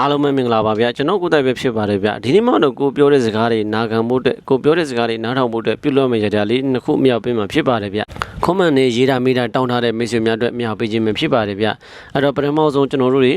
အားလုံးပဲမင်္ဂလာပါဗျာကျွန်တော်ကိုယ်တိုင်ပဲဖြစ်ပါတယ်ဗျာဒီနေ့မှတော့ကိုပြောတဲ့စကားတွေနာခံဖို့အတွက်ကိုပြောတဲ့စကားတွေနားထောင်ဖို့အတွက်ပြုလုပ်မယ့်ကြတာလေးနှစ်ခုအမြောက်ပေးမှာဖြစ်ပါတယ်ဗျာခွန်မန်နေရေးတာမိတာတောင်းထားတဲ့မိတ်ဆွေများအတွက်မြောက်ပေးခြင်းပဲဖြစ်ပါတယ်ဗျာအဲ့တော့ပထမဆုံးကျွန်တော်တို့တွေ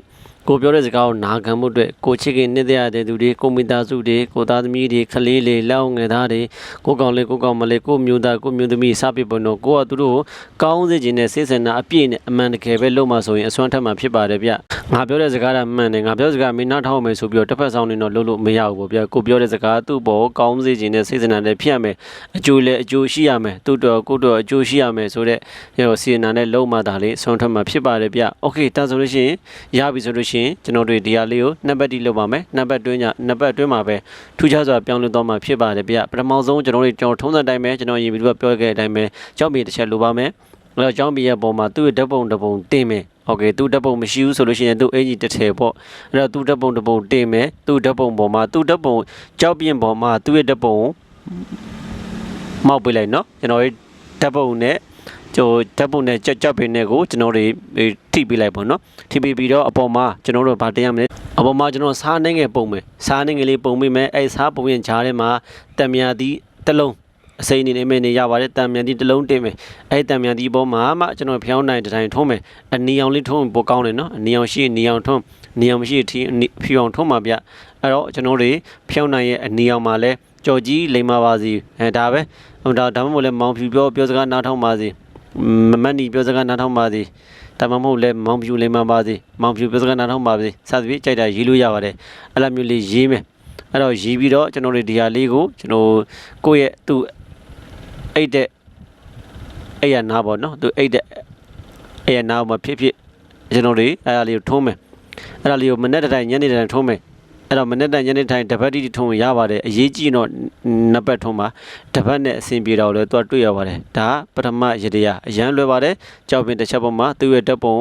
ကိုပြောတဲ့စကားကိုနာခံဖို့အတွက်ကိုချစ်ခင်နှစ်သက်ရတဲ့သူတွေကိုမိသားစုတွေကိုသားသမီးတွေခလေးလေးလက်အောင်ငယ်သားတွေကိုကောင်လေးကိုကောင်မလေးကိုမျိုးသားကိုမျိုးသမီးစပစ်ပေါ်တော့ကိုကသူတို့ကိုကောင်းစေခြင်းနဲ့စိတ်ဆန္ဒအပြည့်နဲ့အမှန်တကယ်ပဲလုပ်မှဆိုရင်အစွမ်းထက်မှဖြစ်ပါတယ်ဗျငါပြောတဲ့စကားကမှန်တယ်ငါပြောတဲ့စကားမင်းနားထောင်မယ်ဆိုပြီးတော့တစ်ဖက်ဆောင်နေတော့လုပ်လို့မရဘူးပေါ့ဗျကိုပြောတဲ့စကားသူ့ဘောကောင်းစေခြင်းနဲ့စိတ်ဆန္ဒနဲ့ဖြစ်ရမယ်အကျိုးလည်းအကျိုးရှိရမယ်သူ့တော်ကိုယ့်တော်အကျိုးရှိရမယ်ဆိုတဲ့ဟိုစီနာနဲ့လုံးမတာလေးအစွမ်းထက်မှဖြစ်ပါတယ်ဗျโอเคဒါဆိုလို့ရှိရင်ရပြီဆိုလို့ ရှိရင်ကျွန်တော်တို့ဒီဟာလေးကိုနှစ်ပတ်တိလုပ်ပါမယ်နှစ်ပတ်တွင်းညနှစ်ပတ်တွင်းမှာပဲထူးခြားစွာပြောင်းလဲသွားမှာဖြစ်ပါတယ်ဗျပထမဆုံးကျွန်တော်တို့ကျွန်တော်ထုံးစံတိုင်းပဲကျွန်တော်ရင်ပြီးတော့ပြောခဲ့တဲ့အတိုင်းပဲကြောက်မြေတစ်ချက်လိုပါမယ်အဲ့တော့ကြောင်းပြရဲ့ပုံမှာသူ့ရဲ့ဓာတ်ပုံတစ်ပုံတင်မယ်โอเคသူ့ဓာတ်ပုံမရှိဘူးဆိုလို့ရှိရင်သူ့အင်ကြီးတစ်ထည်ပေါ့အဲ့တော့သူ့ဓာတ်ပုံတစ်ပုံတင်မယ်သူ့ဓာတ်ပုံပေါ်မှာသူ့ဓာတ်ပုံကြောက်ပြင်းပေါ်မှာသူ့ရဲ့ဓာတ်ပုံမောက်ပေးလိုက်နော်ကျွန်တော်ရဲ့ဓာတ်ပုံနဲ့ ကျိုဓာတ်ပုံနဲ့ကြောက်ကြောက်ပင်နဲ့ကိုကျွန်တော်တွေထိပေးလိုက်ပေါ့နော်ထိပေးပြီးတော့အပေါ်မှာကျွန်တော်တို့ဗာတင်ရမယ်အပေါ်မှာကျွန်တော်စားနေငယ်ပုံမယ်စားနေငယ်လေးပုံပေးမယ်အဲစားပုံရင်ချားထဲမှာတံမြာသီးတစ်လုံးအစိမ်းနေနေမယ်နေရပါတယ်တံမြန်ဒီတစ်လုံးတင်မယ်အဲ့တံမြန်ဒီဘောမှာမှကျွန်တော်ဖျောင်းနိုင်တစ်တိုင်းထုံးမယ်အနီအောင်လေးထုံးပိုကောင်းတယ်နော်အနီအောင်ရှိနီအောင်ထုံးနီအောင်မရှိထီဖျောင်းထုံးမှာဗျအဲ့တော့ကျွန်တော်တွေဖျောင်းနိုင်ရဲ့အနီအောင်မှာလဲကြော်ကြီးလိမ္မာပါစီအဲဒါပဲဟိုဒါဒါမှမဟုတ်လဲမောင်ဖြူပြောပြောစကားနားထောင်ပါစီ မမတ်နီပြောစကားနားထောင်ပါစီဒါမှမဟုတ်လဲမောင်ဖြူလိမ္မာပါစီမောင်ဖြူပြောစကားနားထောင်ပါစီစသဖြင့်ကြိုက်တာရေးလို့ရပါတယ်အဲ့လိုမျိုးလေးရေးမယ်အဲ့တော့ရေးပြီးတော့ကျွန်တော်တို့ဒီဟာလေးကိုကျွန်တော်ကိုယ့်ရဲ့သူ့အိတ်တဲ့အဲ့ရနားပေါ့နော်သူအိတ်တဲ့အဲ့ရနားမှာဖြစ်ဖြစ်ကျွန်တော်တို့အဲ့ဒါလေးကိုထုံးမယ်အဲ့ဒါလေးကိုမနေ့တိုင်းညနေတိုင်းထုံးမယ် အဲ့တော့မနေ့တိုင်းညနေတိုင်းတပတ်တိထုံးရပါတယ်အရေးကြီးတော့နှစ်ပတ်ထုံးပါတပတ်နဲ့အဆင်ပြေတော့လဲသူကတွေ့ရပါတယ်ဒါပထမရတရားအရန်လွယ်ပါတယ်ကြောက်ပင်တစ်ချက်ပေါ်မှာသူ့ရဲ့တက်ပုံ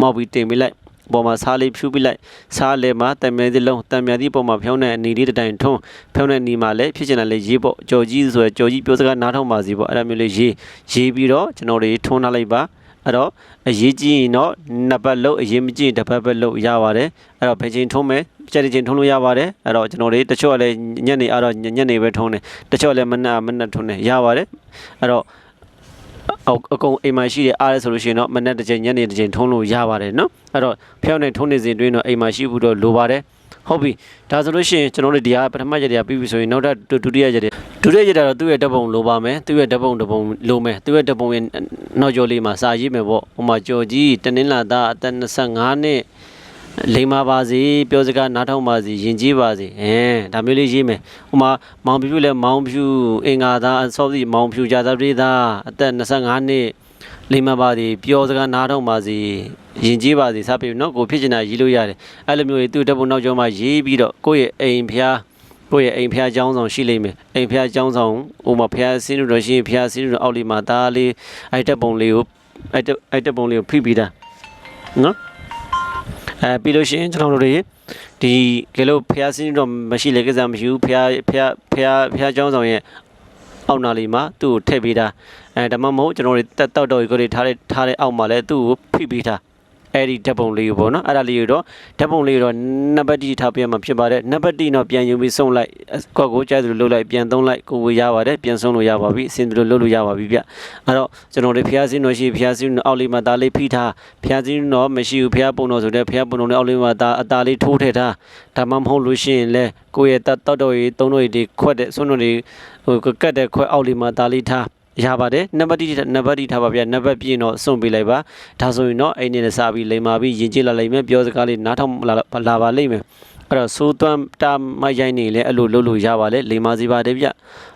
မောက်ပြီးတင်ပေးလိုက်ပေါ်မှာစားလေးဖြူပြလိုက်စားလေမှာတံမြဲသီးလုံးတံမြဲသီးပေါ်မှာဖြောင်းတဲ့အနီလေးတစ်တိုင်ထုံးဖြောင်းတဲ့အနီမှာလည်းဖြစ်ချင်တယ်လေရေးပေါ့ကြော်ကြီးဆိုရယ်ကြော်ကြီးပြောစကားနားထောင်ပါစီပေါ့အဲ့ဒါမျိုးလေးရေးရေးပြီးတော့ကျွန်တော်တို့ထုံးထားလိုက်ပါ အဲ့တော့အရေးကြီးရင်တော့နှစ်ပတ်လုံးအရေးမကြီးရင်တစ်ပတ်ပဲလုံးရပါတယ်အဲ့တော့ဘယ်ချိန်ထုံးမယ်ကြက်ချိန်ထုံးလို့ရပါတယ်အဲ့တော့ကျွန်တော်တို့တချို့ကလည်းညနေအဲ့တော့ညနေပဲထုံးတယ်တချို့လည်းမနက်မနက်ထုံးတယ်ရပါတယ်အဲ့တော့အောက်အကုန်အိမ်မှာရှိတဲ့အားလဲဆိုလို့ရှိရင်တော့မနက်တစ်ချိန်ညနေတစ်ချိန်ထုံးလို့ရပါတယ်နော်အဲ့တော့ဖျောင်းနေထုံးနေစဉ်တွင်းတော့အိမ်မှာရှိဘူးတော့လိုပါတယ်ဟုတ်ပြီဒါဆိုလို့ရှိရင်ကျွန်တော်တို့ဒီဟာပထမကြတရားပြီးပြီဆိုရင်နောက်ထပ်ဒုတိယကြတရား ဒုတိယကြတရားတော့သူ့ရဲ့ဓာတ်ပုံလိုပါမယ်သူ့ရဲ့ဓာတ်ပုံတစ်ပုံလိုမယ်သူ့ရဲ့ဓာတ်ပုံရဲ့နောက်ကျော်လေးမှာစာရေးမယ်ပေါ့ဟိုမှာကြော်ကြီးတနင်္လာသားအသက်25နှစ်လိမ္မာပါစေပြောစကားနားထောင်ပါစေယဉ်ကျေးပါစေအဲဒါမျိုးလေးရေးမယ်ဟိုမှာမောင်ဖြူလည်းမောင်ဖြူအင်္ဂါသားအစောစီမောင်ဖြူဂျာသပရိသားအသက်25နှစ်လိမ္မာပါစေပြောစကားနားထောင်ပါစေယဉ်ကျေးပါစေစပ်ပြီးနော်ကိုဖြစ်ချင်တာရေးလို့ရတယ်အဲ့လိုမျိုးတွေသူ့တပ်ပုံနောက်ကျောမှာရေးပြီးတော့ကိုယ့်ရဲ့အိမ်ဖျား ကိုယ့်ရဲ့အိမ်ဖျားเจ้าဆောင်ရှိလိမ့်မယ်အိမ်ဖျားเจ้าဆောင်ဟိုမှာဖျားစင်းလို့တော့ရှိရင်ဖျားစင်းလို့အောက်လေးမှာဒါလေးအဲ့တပ်ပုံလေးကိုအဲ့တပ်အဲ့တပ်ပုံလေးကိုဖိပြီးတာနော်အဲပြီးလို့ရှိရင်ကျွန်တော်တို့တွေဒီကဲလို့ဖျားစင်းတော့မရှိလေကိစ္စမရှိဘူးဖျားဖျားဖျားဖျားเจ้าဆောင်ရဲ့အောက်နာလေးမှာသူ့ကိုထည့်ပေးတာအဲဒါမှမဟုတ်ကျွန်တော်တို့တက်တောက်တော့ကိုတွေထားတဲ့ထားတဲ့အောက်မှာလည်းသူ့ကိုဖိပေးတာ အဲ့ဒီဓာတ်ပုံလေးကိုပေါ့နော်အဲ့ဒါလေးကိုတော့ဓာတ်ပုံလေးကိုတော့နံပါတ်တီထားပြမှာဖြစ်ပါတယ်နံပါတ်တီတော့ပြန်ယူပြီးဆုံးလိုက်ကိုကိုကြိုက်သလိုလုပ်လိုက်ပြန်သုံးလိုက်ကိုကိုရပါတယ်ပြန်ဆုံးလို့ရပါပြီအစင်သလိုလုပ်လို့ရပါပြီဗျအဲ့တော့ကျွန်တော်တို့ဖျားစင်းတော်ရှိဖျားစင်းအောက်လေးမှာဒါလေးဖိထားဖျားစင်းတော့မရှိဘူးဖျားပုံတော်ဆိုတဲ့ဖျားပုံတော်နဲ့အောက်လေးမှာဒါအသားလေးထိုးထည့်ထားဒါမှမဟုတ်လို့ရှိရင်လဲကိုရဲ့တောက်တော်ကြီးသုံးတော်ကြီးခွက်တဲ့ဆွန်းတော်ကြီးဟိုကတ်တဲ့ခွက်အောက်လေးမှာဒါလေးထား ရပါတယ်နံပါတ်1နံပါတ်2ထားပါဗျာနံပါတ်ပြည့်တော့စွန့်ပေးလိုက်ပါဒါဆိုရင်တော့အဲ့နေနဲ့စပြီးလိမ္မာပြီးယဉ်ကျေးလာလိမ့်မယ်ပြောစကားလေးနားထောင်လာလာပါလိမ့်မယ်အဲ့တော့စိုးသွမ်းတာမရိုင်းနေလဲအဲ့လိုလုပ်လို့ရပါလေလိမ္မာစီပါတယ်ဗျ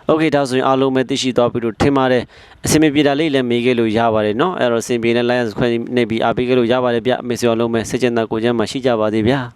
โอเคဒါဆိုရင်အားလုံးပဲသိရှိသွားပြီလို့ထင်ပါတယ်အစင်မပြေတာလေးလည်းမေးခဲ့လို့ရပါတယ်เนาะအဲ့တော့စင်ပြေနဲ့ Lions ခွဲနေပြီးအားပေးခဲ့လို့ရပါတယ်ဗျမေစီအောင်လုံးပဲစစ်ကျင်တာကိုကျမ်းမှာရှိကြပါသေးဗျာ